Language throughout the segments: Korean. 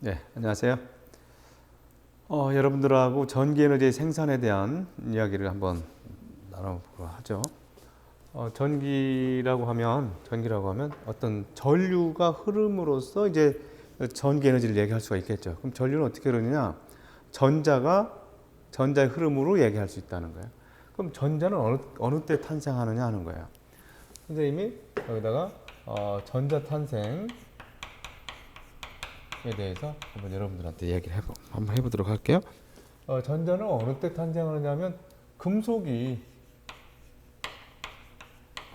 네, 안녕하세요. 어, 여러분들하고 전기 에너지 생산에 대한 이야기를 한번 나눠보려 하죠. 어, 전기라고 하면 전기라고 하면 어떤 전류가 흐름으로써 이제 전기 에너지를 얘기할 수가 있겠죠. 그럼 전류는 어떻게 흐르느냐? 전자가 전자의 흐름으로 얘기할 수 있다는 거예요. 그럼 전자는 어느 어느 때 탄생하느냐 하는 거예요. 선생님이 여기다가 어, 전자 탄생 에 대해서 한번 여러분들한테 얘기를 해보, 한번 해보도록 할게요. 어, 전자는 어느 때 탄생하느냐면 금속이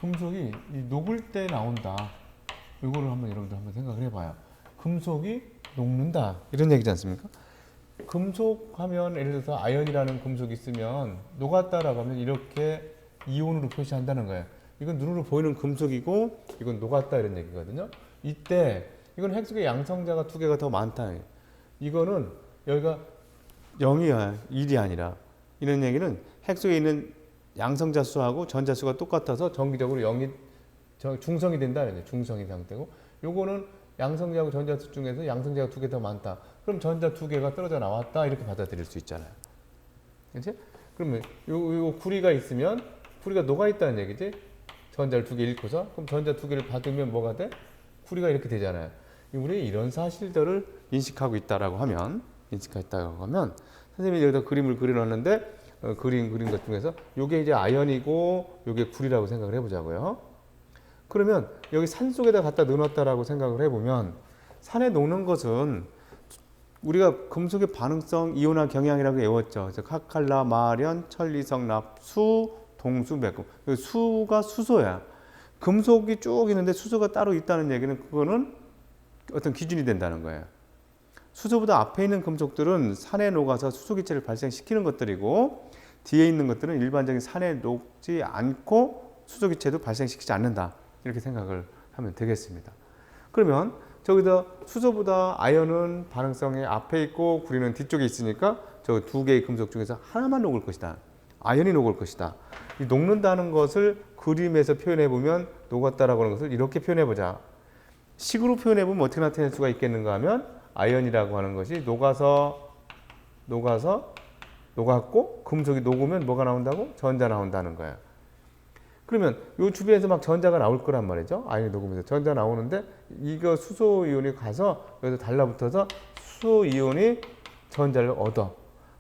금속이 이 녹을 때 나온다. 이거를 한번 여러분들 한번 생각을 해봐요. 금속이 녹는다 이런 얘기지 않습니까? 금속 하면 예를 들어서 아연이라는 금속이 있으면 녹았다라고 하면 이렇게 이온으로 표시한다는 거예요. 이건 눈으로 보이는 금속이고 이건 녹았다 이런 얘기거든요. 이때 이건 핵속의 양성자가 두 개가 더 많다. 이거는 여기가 0이야 1이 아니라 이런 얘기는 핵속에 있는 양성자 수하고 전자 수가 똑같아서 정기적으로 0이 저- 중성이 된다 이제 중성인 상태고 요거는 양성자하고 전자 수 중에서 양성자가 두 개 더 많다. 그럼 전자 두 개가 떨어져 나왔다 이렇게 받아들일 수 있잖아요. 그렇지? 그러면 요, 요 구리가 있으면 구리가 녹아 있다는 얘기지. 전자를 두 개 잃고서 그럼 전자 두 개를 받으면 뭐가 돼? 구리가 이렇게 되잖아요. 우리 이런 사실들을 인식하고 있다라고 하면 인식했다고 하면 선생님이 여기다 그림을 그려놨는데 어, 그림 그린 것 중에서 요게 이제 아연이고 요게 구리라고 생각을 해보자고요. 그러면 여기 산 속에다 갖다 넣어놨다라고 생각을 해보면 산에 녹는 것은 우리가 금속의 반응성 이온화 경향이라고 외웠죠. 카칼라, 마련, 천리성, 납, 수, 동수, 매금. 그 수가 수소야. 금속이 쭉 있는데 수소가 따로 있다는 얘기는 그거는 어떤 기준이 된다는 거예요. 수소보다 앞에 있는 금속들은 산에 녹아서 수소기체를 발생시키는 것들이고 뒤에 있는 것들은 일반적인 산에 녹지 않고 수소기체도 발생시키지 않는다. 이렇게 생각을 하면 되겠습니다. 그러면 저기다 수소보다 아연은 반응성이 앞에 있고 구리는 뒤쪽에 있으니까 저 두 개의 금속 중에서 하나만 녹을 것이다. 아연이 녹을 것이다. 이 녹는다는 것을 그림에서 표현해 보면 녹았다라고 하는 것을 이렇게 표현해 보자. 식으로 표현해 보면 어떻게 나타낼 수가 있겠는가 하면 아연이라고 하는 것이 녹아서 녹아서 녹았고 금속이 녹으면 뭐가 나온다고? 전자 나온다는 거예요. 그러면 이 주변에서 막 전자가 나올 거란 말이죠. 아연이 녹으면서 전자 나오는데 이거 수소 이온이 가서 여기서 달라붙어서 수소 이온이 전자를 얻어.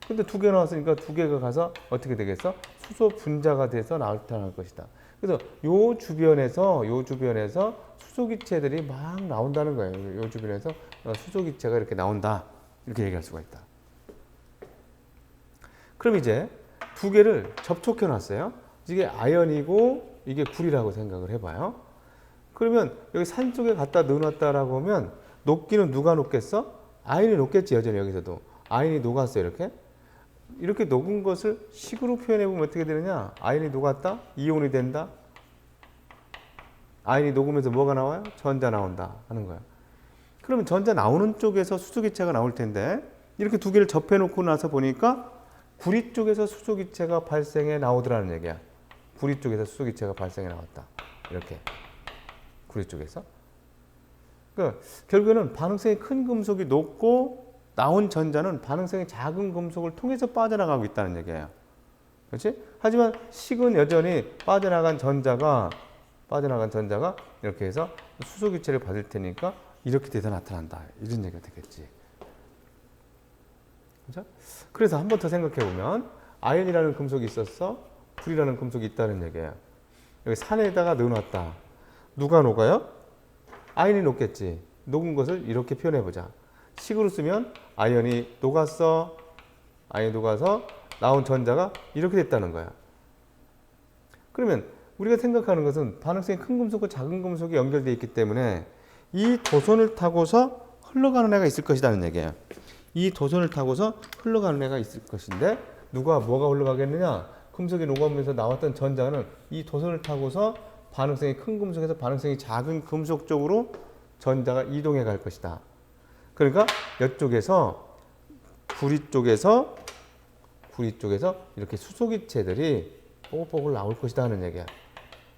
근데 두 개 나왔으니까 두 개가 가서 어떻게 되겠어? 수소 분자가 돼서 나타날 것이다. 그래서 요 주변에서 요 주변에서 수소 기체들이 막 나온다는 거예요. 요 주변에서 어, 수소 기체가 이렇게 나온다. 이렇게 얘기할 수가 있다. 그럼 이제 두 개를 접촉해 놨어요. 이게 아연이고 이게 구리라고 생각을 해봐요. 그러면 여기 산 쪽에 갖다 넣어놨다라고 하면 녹기는 누가 녹겠어? 아연이 녹겠지 여전히 여기서도 아연이 녹았어 이렇게 이렇게 녹은 것을 식으로 표현해 보면 어떻게 되느냐? 아연이 녹았다, 이온이 된다. 아연이 녹으면서 뭐가 나와요? 전자 나온다 하는 거야. 그러면 전자 나오는 쪽에서 수소기체가 나올 텐데 이렇게 두 개를 접해 놓고 나서 보니까 구리 쪽에서 수소기체가 발생해 나오더라는 얘기야. 구리 쪽에서 수소기체가 발생해 나왔다. 이렇게 구리 쪽에서. 그러니까 결국에는 반응성이 큰 금속이 녹고 나온 전자는 반응성이 작은 금속을 통해서 빠져나가고 있다는 얘기예요. 그렇지? 하지만 식은 여전히 빠져나간 전자가 빠져나간 전자가 이렇게 해서 수소 기체를 받을 테니까 이렇게 돼서 나타난다. 이런 얘기가 되겠지. 그죠? 그래서 한 번 더 생각해 보면 아연이라는 금속이 있었어. 불이라는 금속이 있다는 얘기예요. 여기 산에다가 넣어놨다. 누가 녹아요? 아연이 녹겠지. 녹은 것을 이렇게 표현해 보자. 식으로 쓰면 아연이 녹았어. 아연이 녹아서 나온 전자가 이렇게 됐다는 거야. 그러면 우리가 생각하는 것은 반응성이 큰 금속과 작은 금속이 연결되어 있기 때문에 이 도선을 타고서 흘러가는 애가 있을 것이라는 얘기예요. 이 도선을 타고서 흘러가는 애가 있을 것인데 누가 뭐가 흘러가겠느냐? 금속이 녹으면서 나왔던 전자는 이 도선을 타고서 반응성이 큰 금속에서 반응성이 작은 금속 쪽으로 전자가 이동해 갈 것이다. 그러니까 이쪽에서 구리 쪽에서 구리 쪽에서 이렇게 수소기체들이 뽀글뽀글 나올 것이다 하는 얘기야.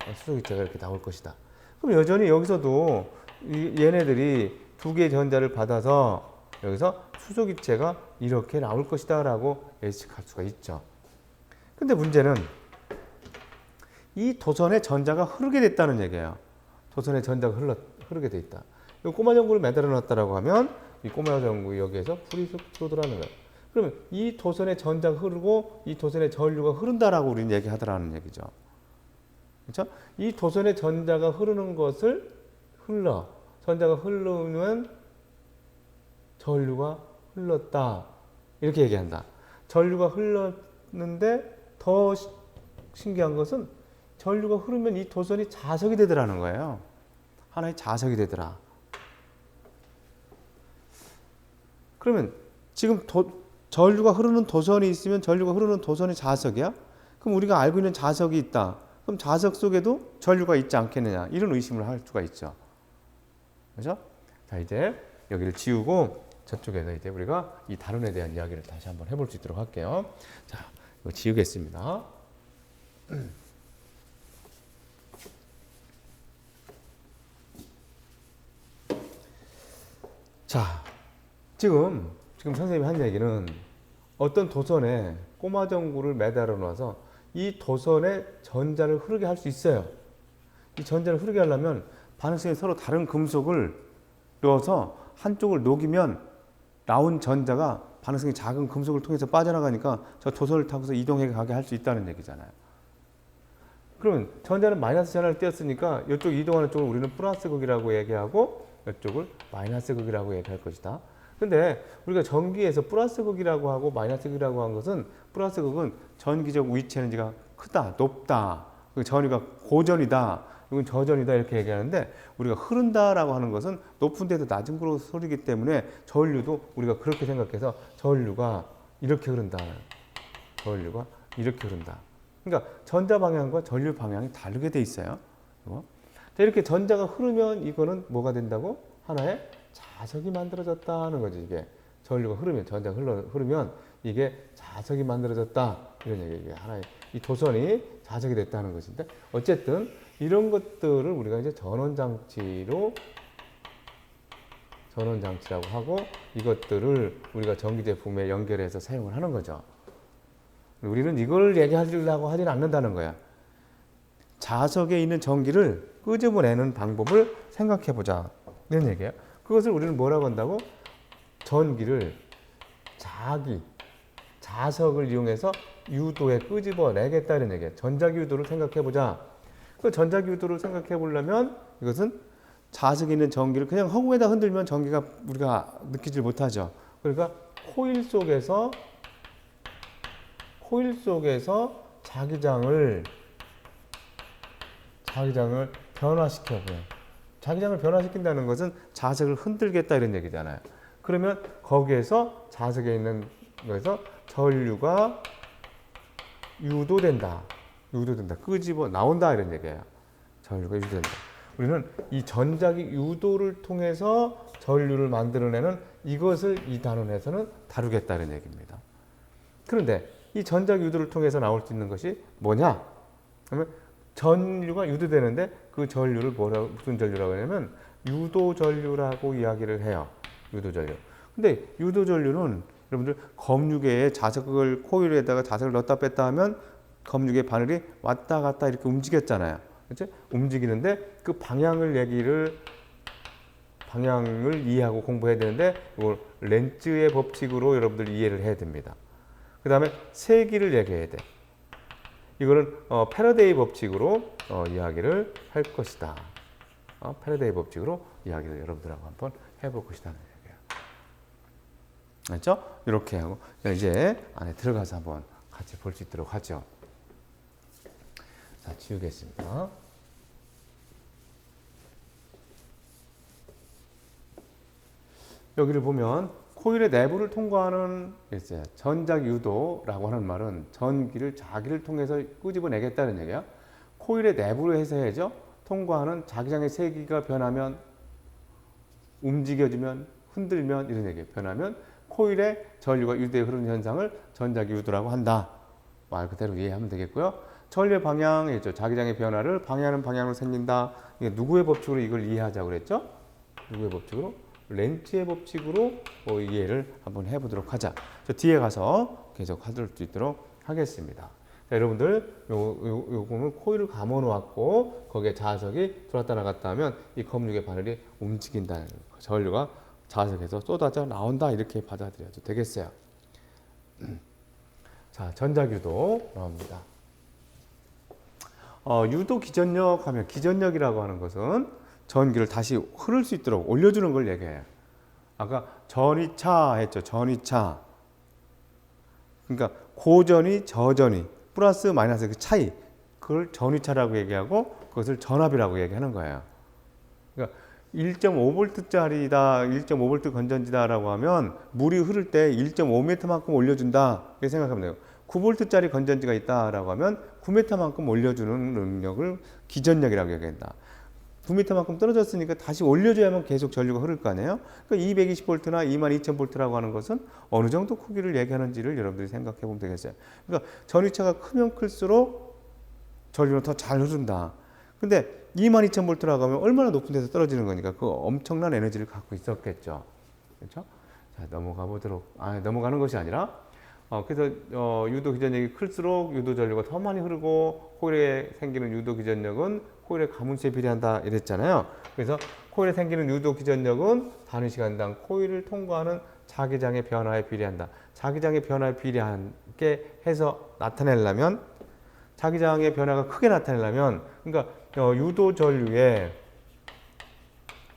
어, 수소기체가 이렇게 나올 것이다. 그럼 여전히 여기서도 이 얘네들이 두 개의 전자를 받아서 여기서 수소기체가 이렇게 나올 것이다 라고 예측할 수가 있죠. 근데 문제는 이 도선의 전자가 흐르게 됐다는 얘기예요. 도선의 전자가 흘러, 흐르게 돼 있다. 이 꼬마 전구를 매달아 놨다라고 하면 이 꼬마 전구 여기에서 쑥 들어오더라는 거예요. 그러면 이 도선의 전자가 흐르고 이 도선의 전류가 흐른다라고 우리는 얘기하더라는 얘기죠. 그렇죠? 이 도선의 전자가 흐르는 것을 흘러 전자가 흐르면 전류가 흘렀다 이렇게 얘기한다. 전류가 흘렀는데 더 시- 신기한 것은 전류가 흐르면 이 도선이 자석이 되더라는 거예요. 하나의 자석이 되더라. 그러면 지금 도, 전류가 흐르는 도선이 있으면 전류가 흐르는 도선이 자석이야? 그럼 우리가 알고 있는 자석이 있다. 그럼 자석 속에도 전류가 있지 않겠느냐? 이런 의심을 할 수가 있죠. 그죠? 자, 이제 여기를 지우고 저쪽에서 이제 우리가 이 다른에 대한 이야기를 다시 한번 해볼 수 있도록 할게요. 자, 지우겠습니다. 자, 지금 지금 선생님이 한 얘기는 어떤 도선에 꼬마 전구를 매달아 놔서 이 도선에 전자를 흐르게 할 수 있어요. 이 전자를 흐르게 하려면 반응성이 서로 다른 금속을 넣어서 한쪽을 녹이면 나온 전자가 반응성이 작은 금속을 통해서 빠져나가니까 저 도선을 타고서 이동해 가게 할 수 있다는 얘기잖아요. 그러면 전자는 마이너스 전화를 띄었으니까 이쪽 이동하는 쪽을 우리는 플러스 극이라고 얘기하고 이쪽을 마이너스 극이라고 얘기할 것이다. 근데 우리가 전기에서 플러스 극이라고 하고 마이너스 극이라고 한 것은 플러스 극은 전기적 위치 에너지가 크다, 높다, 그 전위가 고전이다, 이건 저전이다 이렇게 얘기하는데 우리가 흐른다라고 하는 것은 높은 데도 낮은 곳으로 흐르기 때문에 전류도 우리가 그렇게 생각해서 전류가 이렇게 흐른다. 전류가 이렇게 흐른다. 그러니까 전자 방향과 전류 방향이 다르게 돼 있어요. 자, 이렇게 전자가 흐르면 이거는 뭐가 된다고? 하나의 자석이 만들어졌다는 거지 이게 전류가 흐르면 전자가 흘러, 흐르면 이게 자석이 만들어졌다 이런 얘기 이게 하나의 이 도선이 자석이 됐다는 것인데 어쨌든 이런 것들을 우리가 이제 전원 장치로 전원 장치라고 하고 이것들을 우리가 전기 제품에 연결해서 사용을 하는 거죠. 우리는 이걸 얘기하려고 하진 않는다는 거야. 자석에 있는 전기를 끄집어내는 방법을 생각해 보자. 이런 얘기예요. 그것을 우리는 뭐라고 한다고? 전기를 자기, 자석을 이용해서 유도에 끄집어내겠다는 얘기예요. 전자기 유도를 생각해 보자. 그 전자기 유도를 생각해 보려면 이것은 자석에 있는 전기를 그냥 허공에다 흔들면 전기가 우리가 느끼질 못하죠. 그러니까 코일 속에서 코일 속에서 자기장을 자기장을 변화시켜줘요. 자기장을 변화시킨다는 것은 자석을 흔들겠다 이런 얘기잖아요. 그러면 거기에서 자석에 있는 거에서 전류가 유도된다. 유도된다. 끄집어 나온다 이런 얘기예요. 전류가 유도된다. 우리는 이 전자기 유도를 통해서 전류를 만들어내는 이것을 이 단원에서는 다루겠다는 얘기입니다. 그런데 이 전자기 유도를 통해서 나올 수 있는 것이 뭐냐? 그러면 전류가 유도되는데 그 전류를 뭐라 무슨 전류라고 하냐면 유도 전류라고 이야기를 해요. 유도 전류. 근데 유도 전류는 여러분들 검유계에 자석을 코일에다가 자석을 넣었다 뺐다 하면 검유계 바늘이 왔다 갔다 이렇게 움직였잖아요. 그렇죠? 움직이는데 그 방향을 얘기를 방향을 이해하고 공부해야 되는데 이걸 렌츠의 법칙으로 여러분들 이해를 해야 됩니다. 그 다음에 세기를 얘기해야 돼. 이거는 어, 패러데이 법칙으로 어, 이야기를 할 것이다. 어, 패러데이 법칙으로 이야기를 여러분들하고 한번 해볼 얘기예요. 알죠? 이렇게 하고 이제 안에 들어가서 한번 같이 볼 수 있도록 하죠. 자, 지우겠습니다. 여기를 보면 코일의 내부를 통과하는 게 있어요. 전작 유도라고 하는 말은 전기를 자기를 통해서 끄집어내겠다는 얘기야. 코일의 내부로 해서 해야죠. 통과하는 자기장의 세기가 변하면 움직여지면 흔들면 이런 얘기예요. 변하면 코일의 전류가 유도에 흐르는 현상을 전자기 유도라고 한다. 말 그대로 이해하면 되겠고요. 전류의 방향이죠. 자기장의 변화를 방해하는 방향으로 생긴다. 이게 누구의 법칙으로 이걸 이해하자고 그랬죠? 누구의 법칙으로? 렌치의 법칙으로 어, 이해를 한번 해보도록 하자. 저 뒤에 가서 계속 하도록 수 있도록 하겠습니다. 자, 여러분들 요, 요, 요거는 코일을 감아 놓았고 거기에 자석이 들어왔다 나갔다 하면 이 검육의 바늘이 움직인다는 거. 전류가 자석에서 쏟아져 나온다 이렇게 받아들여도 되겠어요. 자, 전자규도 나옵니다. 어, 유도 기전력 하면 기전력이라고 하는 것은 전기를 다시 흐를 수 있도록 올려주는 걸 얘기해요. 아까 전위차 했죠. 전위차. 그러니까 고전위, 저전위, 플러스 마이너스 그 차이. 그걸 전위차라고 얘기하고 그것을 전압이라고 얘기하는 거예요. 그러니까 1.5V짜리다, 1.5V 건전지다라고 하면 물이 흐를 때 1.5m만큼 올려준다. 이렇게 생각하면 돼요. 9V짜리 건전지가 있다라고 하면 9m만큼 올려주는 능력을 기전력이라고 얘기한다. 9m만큼 떨어졌으니까 다시 올려줘야만 계속 전류가 흐를 거 아니에요? 그러니까 220V나 22,000V라고 하는 것은 어느 정도 크기를 얘기하는지를 여러분들이 생각해 보면 되겠어요. 그러니까 전위차가 크면 클수록 전류는 더 잘 흐른다. 근데 22,000V라고 하면 얼마나 높은 데서 떨어지는 거니까 그 엄청난 에너지를 갖고 있었겠죠. 그렇죠? 자, 넘어가 보도록. 아, 넘어가는 것이 아니라 어, 그래서 어, 유도 기전력이 클수록 유도 전류가 더 많이 흐르고 코일에 생기는 유도 기전력은 코일의 가문수에 비례한다 이랬잖아요. 그래서 코일에 생기는 유도 기전력은 단위 시간당 코일을 통과하는 자기장의 변화에 비례한다. 자기장의 변화에 비례하게 해서 나타내려면 자기장의 변화가 크게 나타내려면 그러니까 어, 유도 전류의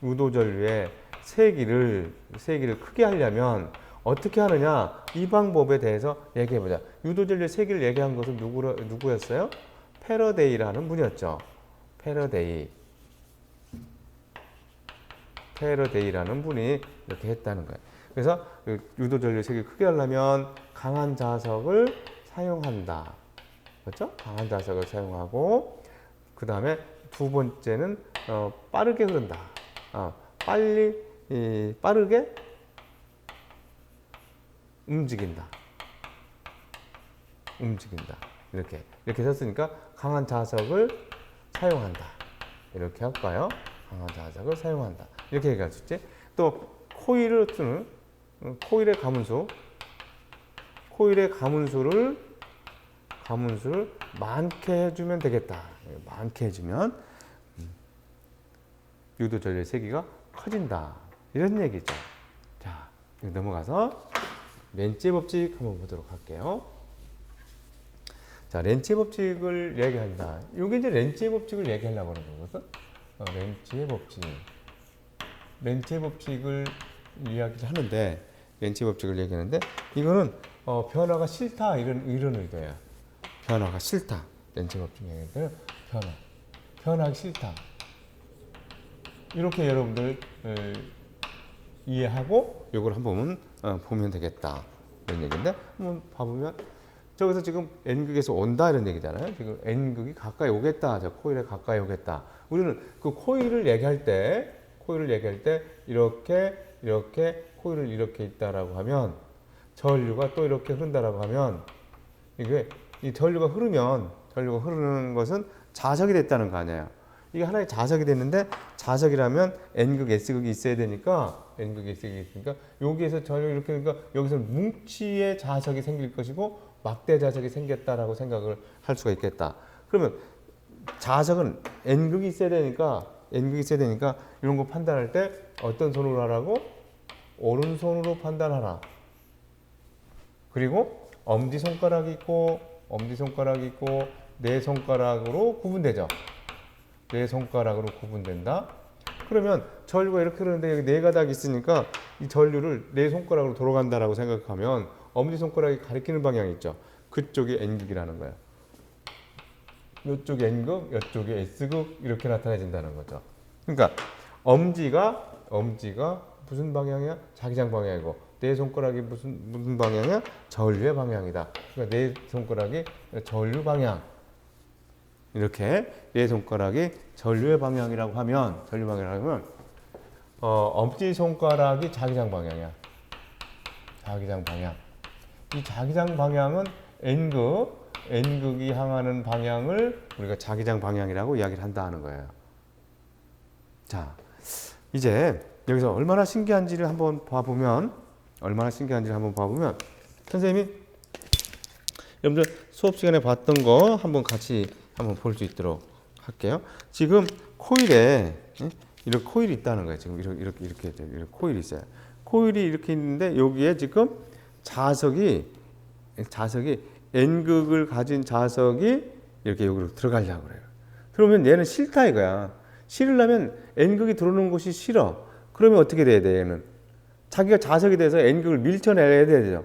유도 전류의 세기를 세기를 크게 하려면 어떻게 하느냐 이 방법에 대해서 얘기해 보자. 유도 전류의 세기를 얘기한 것은 누구 누구였어요? 패러데이라는 분이었죠. 패러데이. 패러데이라는 분이 이렇게 했다는 거예요. 그래서 그 유도 전류 세기를 크게 하려면 강한 자석을 사용한다. 그렇죠? 강한 자석을 사용하고 그 다음에 두 번째는 어, 빠르게 흐른다. 어, 빨리 이, 빠르게 움직인다. 움직인다. 이렇게 이렇게 썼으니까 강한 자석을 사용한다. 이렇게 할까요? 강한 자석을 사용한다. 이렇게 얘기할 수 있지. 또 코일을 쓰는 어, 코일의 가문수, 코일의 가문수를 가문수를 많게 해주면 되겠다. 많게 해주면 음, 유도 전류의 세기가 커진다. 이런 얘기죠. 자, 넘어가서 렌치의 법칙 한번 보도록 할게요. 자, 렌치의 법칙을 얘기한다. 이게 이제 렌치의 법칙을 얘기하려고 하는 거거든. 어, 렌치의 법칙. 렌치의 법칙을 이야기를 하는데, 렌치의 법칙을 얘기하는데, 이거는 어, 변화가 싫다 이런 이런 의도야. 변화가 싫다. 렌치의 법칙 얘기하는 변화. 변하기 싫다. 이렇게 여러분들 에, 이해하고 이걸 한번 어, 보면 되겠다 이런 얘기인데 한번 봐보면 저기서 지금 N극에서 온다 이런 얘기잖아요. 지금 N극이 가까이 오겠다. 저 코일에 가까이 오겠다. 우리는 그 코일을 얘기할 때 코일을 얘기할 때 이렇게 이렇게 코일을 이렇게 있다라고 하면 전류가 또 이렇게 흐른다라고 하면 이게 이 전류가 흐르면 전류가 흐르는 것은 자석이 됐다는 거 아니에요. 이게 하나의 자석이 됐는데 자석이라면 N극, S극이 있어야 되니까 N극, S극이 있으니까 여기에서 전혀 이렇게 그러니까 여기서 뭉치의 자석이 생길 것이고 막대 자석이 생겼다라고 생각을 할 수가 있겠다. 그러면 자석은 N극이 있어야 되니까 N극이 있어야 되니까 이런 거 판단할 때 어떤 손으로 하라고? 오른손으로 판단하라. 그리고 엄지 손가락이 있고 엄지 손가락이 있고 네 손가락으로 구분되죠. 네 손가락으로 구분된다. 그러면 전류가 이렇게 흐르는데 여기 네 가닥이 있으니까 이 전류를 네 손가락으로 돌아간다라고 생각하면 엄지 손가락이 가리키는 방향이 있죠. 그쪽이 N극이라는 거예요. 이쪽이 N극, 이쪽이 S극 이렇게 나타내진다는 거죠. 그러니까 엄지가 엄지가 무슨 방향이야? 자기장 방향이고 네 손가락이 무슨 무슨 방향이야? 전류의 방향이다. 그러니까 네 손가락이 전류 방향. 이렇게 네 손가락이 전류의 방향이라고 하면 전류 방향이라고 하면 어, 엄지 손가락이 자기장 방향이야. 자기장 방향. 이 자기장 방향은 N극, N극이 향하는 방향을 우리가 자기장 방향이라고 이야기를 한다 하는 거예요. 자, 이제 여기서 얼마나 신기한지를 한번 봐보면 얼마나 신기한지를 한번 봐보면 선생님이 여러분들 수업 시간에 봤던 거 한번 같이 한번 볼 수 있도록 할게요. 지금 코일에 예? 이렇게 코일이 있다는 거예요. 지금 이렇게 이렇게. 이렇게 코일이 있어요. 코일이 이렇게 있는데 여기에 지금 자석이 자석이 N극을 가진 자석이 이렇게 여기로 들어가려고 그래요. 그러면 얘는 싫다 이거야. 싫으려면 N극이 들어오는 곳이 싫어. 그러면 어떻게 돼야 돼 얘는? 자기가 자석이 돼서 N극을 밀쳐내야 되죠.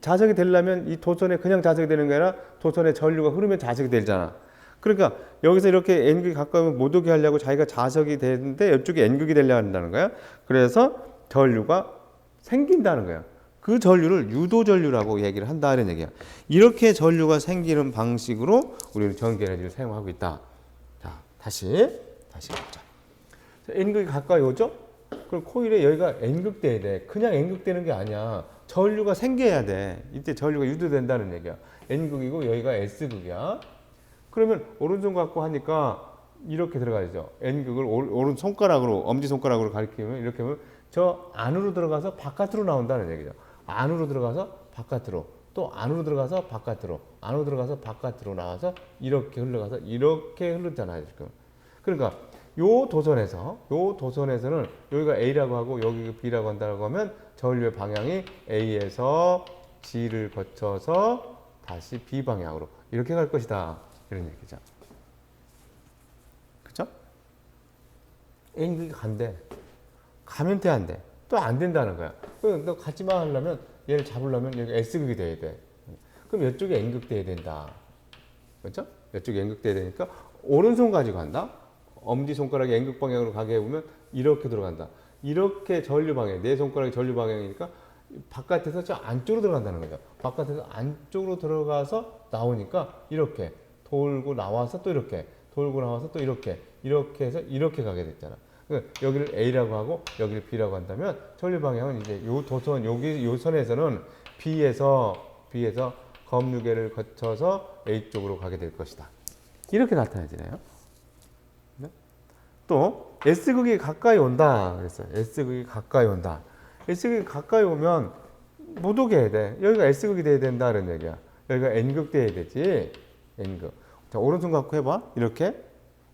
자석이 되려면 이 도선에 그냥 자석이 되는 게 아니라 도선에 전류가 흐르면 자석이 되잖아. 그러니까 여기서 이렇게 N극이 가까우면 못 오게 하려고 자기가 자석이 되는데 이쪽이 N극이 되려 한다는 거야. 그래서 전류가 생긴다는 거야. 그 전류를 유도 전류라고 얘기를 한다 이런 얘기야. 이렇게 전류가 생기는 방식으로 우리는 전기 에너지를 사용하고 있다. 자, 다시 다시 보자. 자, N극이 가까이 오죠? 그럼 코일에 여기가 N극 돼야 돼. 그냥 N극 되는 게 아니야. 전류가 생겨야 돼. 이때 전류가 유도된다는 얘기야. N극이고 여기가 S극이야. 그러면 오른손 갖고 하니까 이렇게 들어가야죠. N극을 오- 오른 손가락으로 엄지 손가락으로 가리키면 이렇게 하면 저 안으로 들어가서 바깥으로 나온다는 얘기죠. 안으로 들어가서 바깥으로 또 안으로 들어가서 바깥으로 안으로 들어가서 바깥으로 나와서 이렇게 흘러가서 이렇게 흐르잖아요 지금. 그러니까 요 도선에서 요 도선에서는 여기가 A라고 하고 여기가 B라고 한다고 하면 전류의 방향이 A에서 G를 거쳐서 다시 B 방향으로 이렇게 갈 것이다 이런 얘기죠. 그죠? N극이 간대. 가면 돼, 안 돼? 또 안 된다는 거야. 너 가지마 하려면 얘를 잡으려면 여기 S극이 돼야 돼. 그럼 이쪽에 N극 돼야 된다. 그렇죠? 이쪽에 N극 돼야 되니까 오른손 가지고 간다. 엄지 손가락이 N극 방향으로 가게 해보면 이렇게 들어간다. 이렇게 전류 방향, 내 손가락이 전류 방향이니까 바깥에서 저 안쪽으로 들어간다는 거죠. 바깥에서 안쪽으로 들어가서 나오니까 이렇게 돌고 나와서 또 이렇게 돌고 나와서 또 이렇게 이렇게 해서 이렇게 가게 됐잖아. 그러니까 여기를 A라고 하고 여기를 B라고 한다면 전류 방향은 이제 요 도선 여기 요 선에서는 B에서 B에서 검유계를 거쳐서 A 쪽으로 가게 될 것이다. 이렇게 나타내지네요. 네? 또 S극이 가까이 온다 그랬어요. S극이 가까이 온다. S극이 가까이 오면 못 오게 해야 돼. 여기가 S극이 돼야 된다 그런 얘기야. 여기가 N극 돼야 되지. N극. 자 오른손 갖고 해봐. 이렇게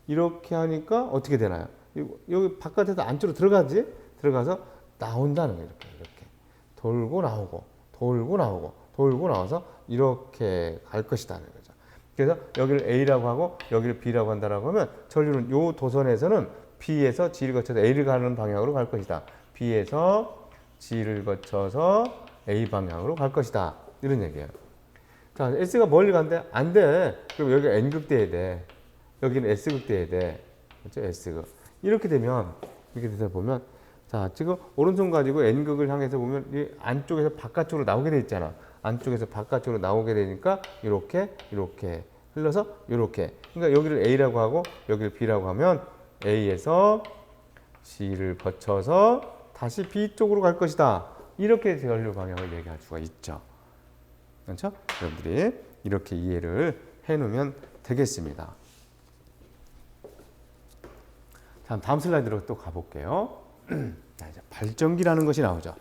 이렇게 하니까 어떻게 되나요? 이- 여기 바깥에서 안쪽으로 들어가지? 들어가서 나온다는 거예요. 이렇게 이렇게 돌고 나오고 돌고 나오고 돌고 나와서 이렇게 갈 것이다는 거죠. 그래서 여기를 A라고 하고 여기를 B라고 한다라고 하면 전류는 요 도선에서는 B에서 G를 거쳐서 A를 가는 방향으로 갈 것이다. B에서 G를 거쳐서 A 방향으로 갈 것이다. 이런 얘기예요. 자, S가 멀리 간대? 안 돼. 그럼 여기가 N극 돼야 돼. 여기는 S극 돼야 돼. 그렇죠? S극. 이렇게 되면, 이렇게 돼서 보면, 자, 지금 오른손 가지고 N극을 향해서 보면, 이 안쪽에서 바깥쪽으로 나오게 돼 있잖아. 안쪽에서 바깥쪽으로 나오게 되니까, 이렇게, 이렇게 흘러서, 이렇게. 그러니까 여기를 A라고 하고, 여기를 B라고 하면, A에서 G를 거쳐서 다시 B 쪽으로 갈 것이다. 이렇게 전류 방향을 얘기할 수가 있죠. 그렇죠? 여러분들이 이렇게 이해를 해놓으면 되겠습니다. 자, 다음 슬라이드로 또 가볼게요. 자, 이제 발전기라는 것이 나오죠.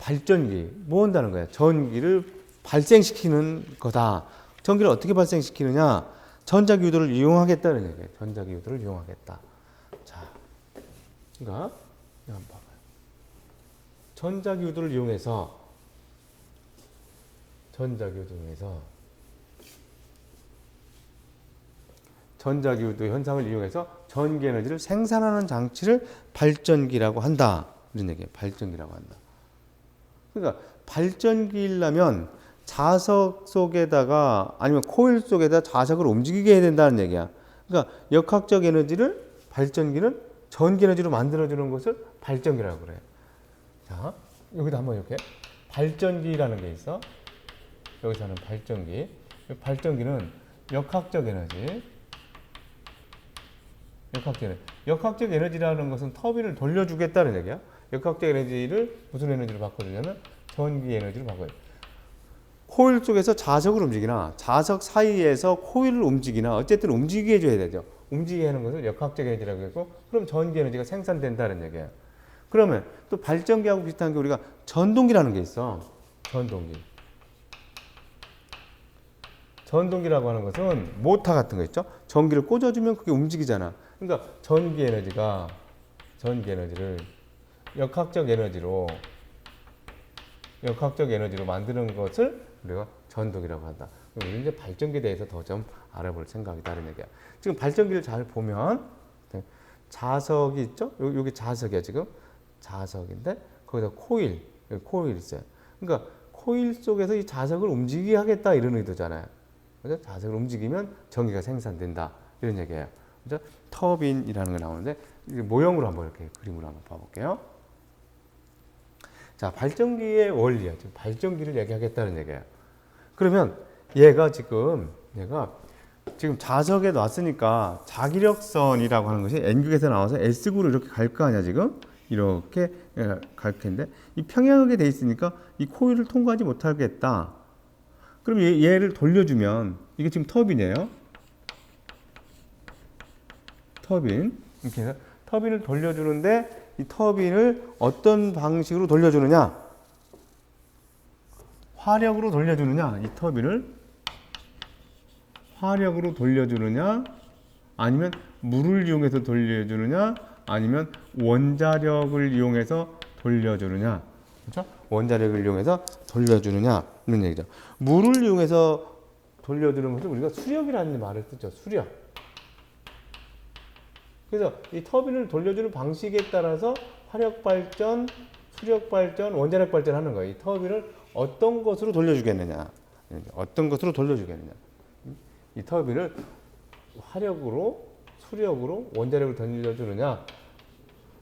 발전기 뭐 한다는 거야? 전기를 발생시키는 거다. 전기를 어떻게 발생시키느냐? 전자기 유도를 이용하겠다는 얘기예요. 전자기 유도를 이용하겠다. 자, 그러니까 한번 봐봐요. 전자기 유도를 이용해서 전자기유도 이용해서 전자기유도 현상을 이용해서 전기 에너지를 생산하는 장치를 발전기라고 한다. 이런 얘기예요. 발전기라고 한다. 그러니까 발전기이려면 자석 속에다가 아니면 코일 속에다 자석을 움직이게 해야 된다는 얘기야. 그러니까 역학적 에너지를 발전기는 전기 에너지로 만들어 주는 것을 발전기라고 그래요. 자, 여기다 한번 이렇게 발전기라는 게 있어. 여기서 하는 발전기. 이 발전기는 역학적 에너지. 역학적 에너지. 역학적 에너지라는 것은 터빈을 돌려주겠다는 얘기야. 역학적 에너지를 무슨 에너지로 바꿔주냐면 전기 에너지로 바꿔요. 코일 쪽에서 자석을 움직이나 자석 사이에서 코일을 움직이나 어쨌든 움직이게 해줘야 되죠. 움직이게 하는 것을 역학적 에너지라고 했고 그럼 전기 에너지가 생산된다는 얘기예요. 그러면 또 발전기하고 비슷한 게 우리가 전동기라는 게 있어. 전동기. 전동기라고 하는 것은 모터 같은 거 있죠? 전기를 꽂아주면 그게 움직이잖아. 그러니까 전기 에너지가 전기 에너지를 역학적 에너지로 역학적 에너지로 만드는 것을 우리가 전동이라고 한다. 우리 이제 발전기에 대해서 더 좀 알아볼 생각이 다른 얘기야. 지금 발전기를 잘 보면 네, 자석이 있죠? 요- 여기 자석이야 지금 자석인데 거기다 코일 코일 있어요. 그러니까 코일 속에서 이 자석을 움직이게 하겠다 이런 의도잖아요. 그죠? 자석을 움직이면 전기가 생산된다 이런 얘기예요. 그죠? 터빈이라는 거 나오는데 모형으로 한번 이렇게 그림으로 한번 봐볼게요. 자 발전기의 원리야. 지금 발전기를 얘기하겠다는 얘기예요. 그러면 얘가 지금 얘가 지금 자석에 놨으니까 자기력선이라고 하는 것이 N극에서 나와서 S극으로 이렇게 갈 거 아니야 지금 이렇게 예, 갈 텐데 이 평행하게 돼 있으니까 이 코일을 통과하지 못하겠다. 그럼 얘, 얘를 돌려주면 이게 지금 터빈이에요. 터빈 이렇게 해서 터빈을 돌려주는데 이 터빈을 어떤 방식으로 돌려주느냐? 화력으로 돌려주느냐? 이 터빈을 화력으로 돌려주느냐? 아니면 물을 이용해서 돌려주느냐? 아니면 원자력을 이용해서 돌려주느냐? 그렇죠? 원자력을 이용해서 돌려주느냐? 이런 얘기죠. 물을 이용해서 돌려주는 것을 우리가 수력이라는 말을 쓰죠. 수력. 그래서 이 터빈을 돌려주는 방식에 따라서 화력 발전, 수력 발전, 원자력 발전하는 거예요. 이 터빈을 어떤 것으로 돌려주겠느냐, 어떤 것으로 돌려주겠느냐. 이 터빈을 화력으로, 수력으로, 원자력을 돌려주느냐.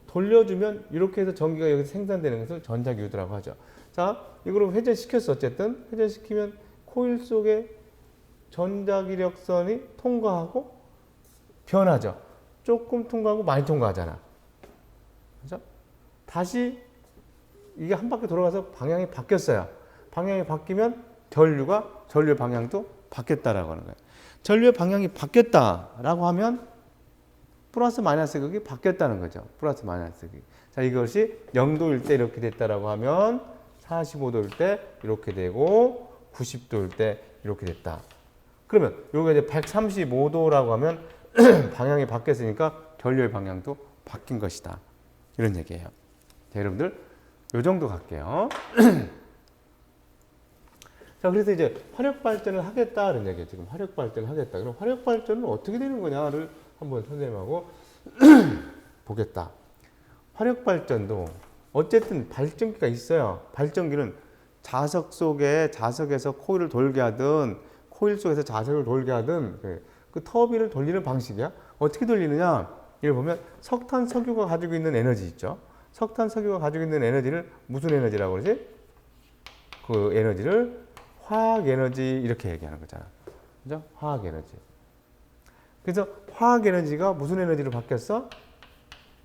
돌려주면 이렇게 해서 전기가 여기서 생산되는 것을 전자기후도라고 하죠. 자, 이거를 회전시켰어. 어쨌든 회전시키면 코일 속에 전자기력선이 통과하고 변하죠. 조금 통과하고 많이 통과하잖아. 그죠? 다시 이게 한 바퀴 돌아가서 방향이 바뀌었어요. 방향이 바뀌면 전류가 전류의 방향도 바뀌었다라고 하는 거예요. 전류의 방향이 바뀌었다라고 하면 플러스 마이너스 극이 바뀌었다는 거죠. 플러스 마이너스 극이. 자, 이것이 0도일 때 이렇게 됐다라고 하면 45도일 때 이렇게 되고 90도일 때 이렇게 됐다. 그러면 요게 이제 135도라고 하면 방향이 바뀌었으니까 전류의 방향도 바뀐 것이다. 이런 얘기예요. 자, 여러분들 요 정도 갈게요. 자, 그래서 이제 화력 발전을 하겠다는 얘기예요. 지금 화력 발전을 하겠다. 그럼 화력 발전은 어떻게 되는 거냐를 한번 선생님하고 보겠다. 화력 발전도 어쨌든 발전기가 있어요. 발전기는 자석 속에 자석에서 코일을 돌게 하든 코일 속에서 자석을 돌게 하든 그, 그 터빈을 돌리는 방식이야. 어떻게 돌리느냐? 이걸 보면 석탄 석유가 가지고 있는 에너지 있죠. 석탄 석유가 가지고 있는 에너지를 무슨 에너지라고 그러지? 그 에너지를 화학 에너지 이렇게 얘기하는 거잖아. 그죠? 화학 에너지. 그래서 화학 에너지가 무슨 에너지로 바뀌었어?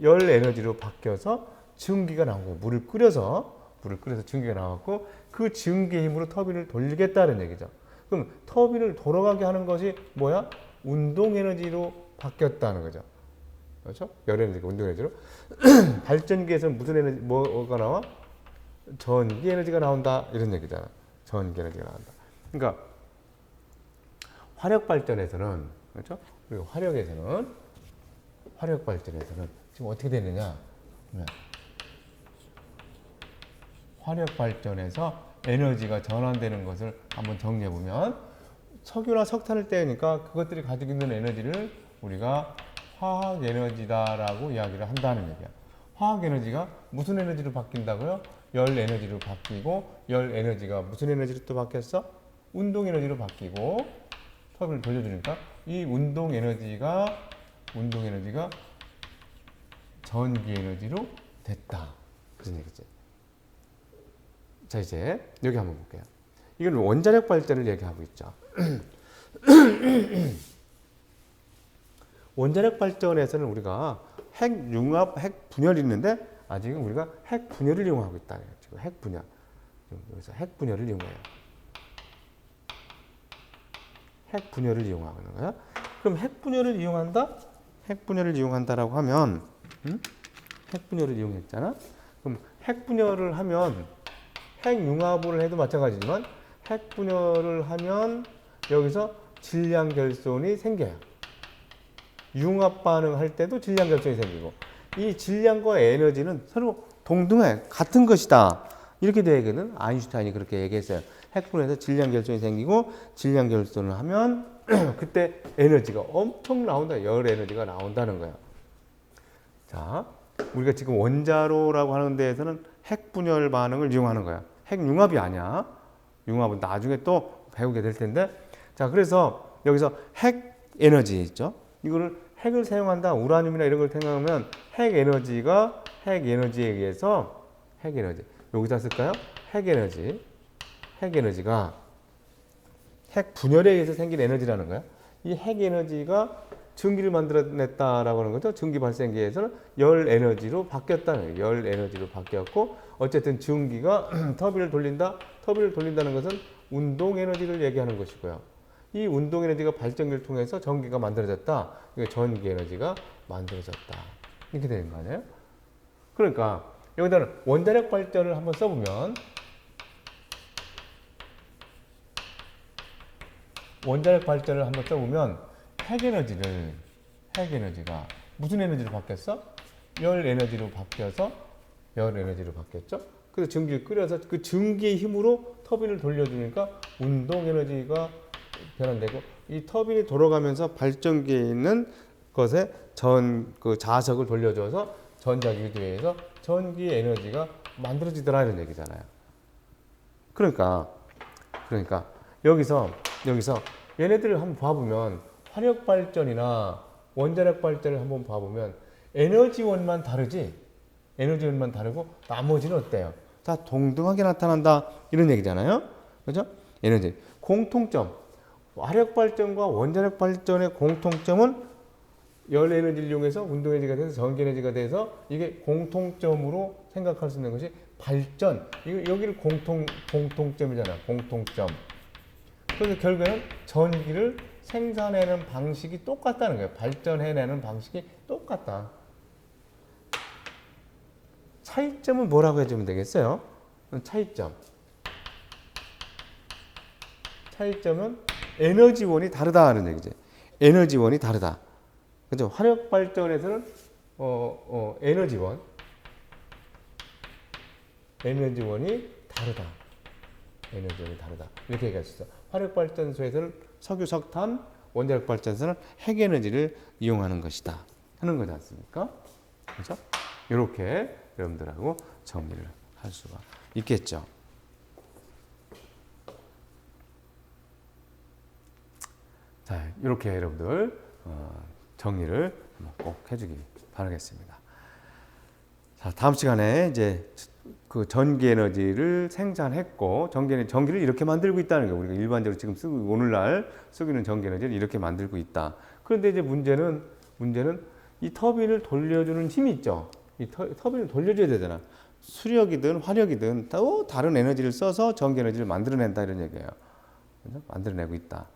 열 에너지로 바뀌어서 증기가 나오고 물을 끓여서 물을 끓여서 증기가 나왔고 그 증기의 힘으로 터빈을 돌리겠다는 얘기죠. 그럼 터빈을 돌아가게 하는 것이 뭐야? 운동 에너지로 바뀌었다는 거죠. 그렇죠? 열 에너지가 운동 에너지로 발전기에서 무슨 에너지 뭐가 나와? 전기 에너지가 나온다 이런 얘기잖아. 전기 에너지가 나온다. 그러니까 화력 발전에서는 그렇죠? 그리고 화력에서는 화력 발전에서는 지금 어떻게 되느냐? 네. 화력 발전에서 에너지가 전환되는 것을 한번 정리해 보면 석유나 석탄을 떼니까 그것들이 가지고 있는 에너지를 우리가 화학 에너지다라고 이야기를 한다는 얘기야. 화학 에너지가 무슨 에너지로 바뀐다고요? 열 에너지로 바뀌고 열 에너지가 무슨 에너지로 또 바뀌었어? 운동 에너지로 바뀌고 터빈을 돌려주니까 이 운동 에너지가 운동 에너지가 전기 에너지로 됐다. 무슨 얘기지? 자 이제 여기 한번 볼게요. 이건 원자력 발전을 얘기하고 있죠. 원자력 발전에서는 우리가 핵 융합, 핵 분열이 있는데 아직은 우리가 핵 분열을 이용하고 있다. 지금 핵 분열. 여기서 핵 분열을 이용해요. 핵 분열을 이용하는 거야. 그럼 핵 분열을 이용한다? 핵 분열을 이용한다라고 하면 음? 핵 분열을 이용했잖아. 그럼 핵 분열을 하면 핵 융합을 해도 마찬가지지만 핵 분열을 하면 여기서 질량 결손이 생겨요. 융합 반응할 때도 질량 결손이 생기고 이 질량과 에너지는 서로 동등해 같은 것이다. 이렇게 되거든. 아인슈타인이 그렇게 얘기했어요. 핵분에서 질량 결손이 생기고 질량 결손을 하면 그때 에너지가 엄청 나온다. 열 에너지가 나온다는 거야. 자, 우리가 지금 원자로라고 하는 데에서는 핵분열 반응을 이용하는 거야. 핵융합이 아니야. 융합은 나중에 또 배우게 될 텐데. 자, 그래서 여기서 핵 에너지 있죠. 이거를 핵을 사용한다. 우라늄이나 이런 걸 생각하면 핵 에너지가 핵 에너지에 의해서 핵 에너지. 여기다 쓸까요? 핵 에너지. 핵 에너지가 핵 분열에 의해서 생긴 에너지라는 거야. 이 핵 에너지가 전기를 만들어냈다라고 하는 거죠. 전기 발생기에서는 열 에너지로 바뀌었다는 거예요. 열 에너지로 바뀌었고 어쨌든 전기가 터빈을 돌린다. 터빈을 돌린다는 것은 운동 에너지를 얘기하는 것이고요. 이 운동 에너지가 발전기를 통해서 전기가 만들어졌다. 이게 전기 에너지가 만들어졌다. 이렇게 되는 거 아니에요? 그러니까 여기다는 원자력 발전을 한번 써보면 원자력 발전을 한번 써보면 핵 에너지를 핵 에너지가 무슨 에너지로 바뀌었어? 열 에너지로 바뀌어서 열 에너지로 바뀌었죠. 그래서 전기를 끓여서 그 전기의 힘으로 터빈을 돌려주니까 운동 에너지가 변환되고 이 터빈이 돌아가면서 발전기에 있는 것에 전 그 자석을 돌려줘서 전자기도에서 전기 에너지가 만들어지더라 이런 얘기잖아요. 그러니까 그러니까 여기서 여기서 얘네들을 한번 봐보면 화력 발전이나 원자력 발전을 한번 봐보면 에너지원만 다르지 에너지원만 다르고 나머지는 어때요? 다 동등하게 나타난다 이런 얘기잖아요. 그죠? 에너지 공통점 화력 발전과 원자력 발전의 공통점은 열 에너지를 이용해서 운동 에너지가 돼서 전기 에너지가 돼서 이게 공통점으로 생각할 수 있는 것이 발전 이거 여기를 공통 공통점이잖아 공통점 그래서 결국에는 전기를 생산해내는 방식이 똑같다는 거예요. 발전해내는 방식이 똑같다. 차이점은 뭐라고 해주면 되겠어요? 차이점. 차이점은 에너지원이 다르다는 얘기죠. 에너지원이 다르다. 그죠? 화력 발전에서는 어, 어, 에너지원, 에너지원이 다르다. 에너지원이 다르다. 이렇게 얘기할 수 있어. 화력 발전소에서는 석유, 석탄, 원자력 발전소는 핵에너지를 이용하는 것이다. 하는 거지 않습니까? 그죠? 이렇게 여러분들하고 정리를 할 수가 있겠죠. 자, 이렇게 여러분들 어, 정리를 꼭 해주기 바라겠습니다. 자, 다음 시간에 이제 그 전기 에너지를 생산했고 전기 전기를 이렇게 만들고 있다는 거예요. 우리가 일반적으로 지금 쓰고 오늘날 쓰고 있는 전기 에너지를 이렇게 만들고 있다. 그런데 이제 문제는 문제는 이 터빈을 돌려주는 힘이 있죠. 이 터, 터빈을 돌려줘야 되잖아. 수력이든 화력이든 또 다른 에너지를 써서 전기 에너지를 만들어낸다 이런 얘기예요. 그래서 만들어내고 있다.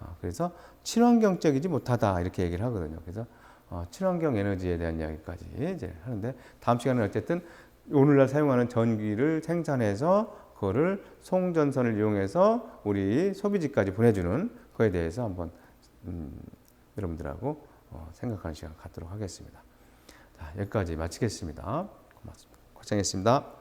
어, 그래서 친환경적이지 못하다 이렇게 얘기를 하거든요. 그래서 어, 친환경 에너지에 대한 이야기까지 이제 하는데 다음 시간에 어쨌든 오늘날 사용하는 전기를 생산해서 그거를 송전선을 이용해서 우리 소비지까지 보내주는 거에 대해서 한번 음, 여러분들하고 어, 생각하는 시간 갖도록 하겠습니다. 자, 여기까지 마치겠습니다. 고맙습니다. 고생했습니다.